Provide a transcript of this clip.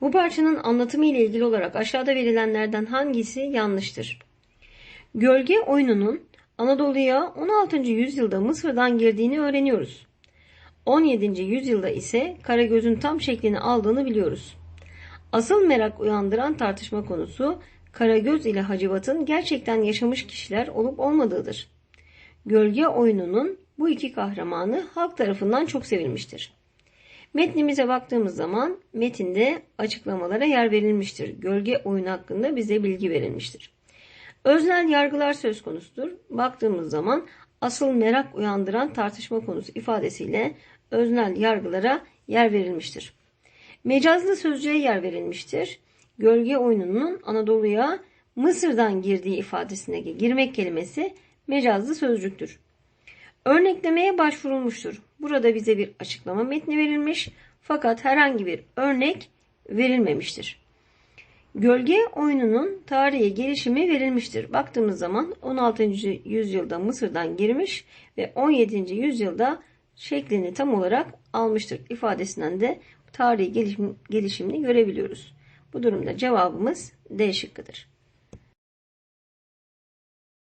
Bu parçanın anlatımı ile ilgili olarak aşağıda verilenlerden hangisi yanlıştır? Gölge oyununun Anadolu'ya 16. yüzyılda Mısır'dan girdiğini öğreniyoruz. 17. yüzyılda ise Karagöz'ün tam şeklini aldığını biliyoruz. Asıl merak uyandıran tartışma konusu Karagöz ile Hacivat'ın gerçekten yaşamış kişiler olup olmadığıdır. Gölge oyununun bu iki kahramanı halk tarafından çok sevilmiştir. Metnimize baktığımız zaman metinde açıklamalara yer verilmiştir. Gölge oyunu hakkında bize bilgi verilmiştir. Öznel yargılar söz konusudur. Baktığımız zaman asıl merak uyandıran tartışma konusu ifadesiyle öznel yargılara yer verilmiştir. Mecazlı sözcüğe yer verilmiştir. Gölge oyununun Anadolu'ya Mısır'dan girdiği ifadesine girmek kelimesi mecazlı sözcüktür. Örneklemeye başvurulmuştur. Burada bize bir açıklama metni verilmiş fakat herhangi bir örnek verilmemiştir. Gölge oyununun tarihi gelişimi verilmiştir. Baktığımız zaman 16. yüzyılda Mısır'dan girmiş ve 17. yüzyılda şeklini tam olarak almıştır ifadesinden de tarihi gelişim, gelişimini görebiliyoruz. Bu durumda cevabımız D şıkkıdır.